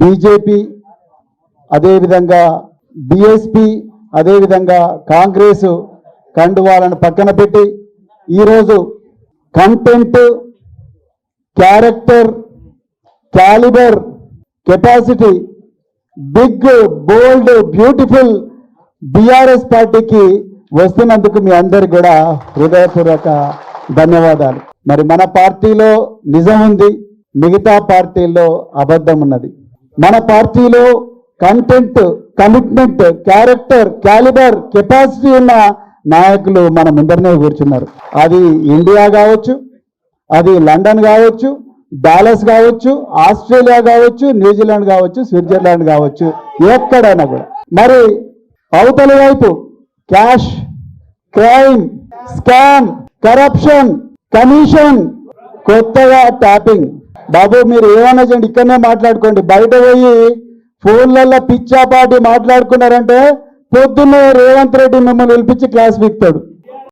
BJP అదేవిధంగా BSP అదేవిధంగా కాంగ్రెస్ కండువాలను పక్కన పెట్టి ఈరోజు content character calibre capacity big bold beautiful BRS పార్టీకి వస్తున్నందుకు మీ అందరికి కూడా హృదయపూర్వక ధన్యవాదాలు. మరి మన పార్టీలో నిజం ఉంది మిగతా పార్టీల్లో అబద్ధం ఉన్నది. మన పార్టీలో content commitment character calibre capacity ఉన్న నాయకులు మన ముందరనే కూర్చున్నారు. అది ఇండియా కావచ్చు అది లండన్ కావచ్చు డాలస్ కావచ్చు ఆస్ట్రేలియా కావచ్చు న్యూజిలాండ్ కావచ్చు స్విట్జర్లాండ్ కావచ్చు ఎక్కడైనా కూడా. మరి అవతల వైపు cash crime scam corruption commission కొత్తగా ట్యాపింగ్. బాబు మీరు ఏమన్నా చేయండి ఇక్కడనే మాట్లాడుకోండి. బయట పోయి ఫోన్లలో పిచ్చాపాటి మాట్లాడుకున్నారంటే పొద్దున్న రేవంత్ రెడ్డి మిమ్మల్ని పిలిపించి క్లాస్ వీక్తాడు.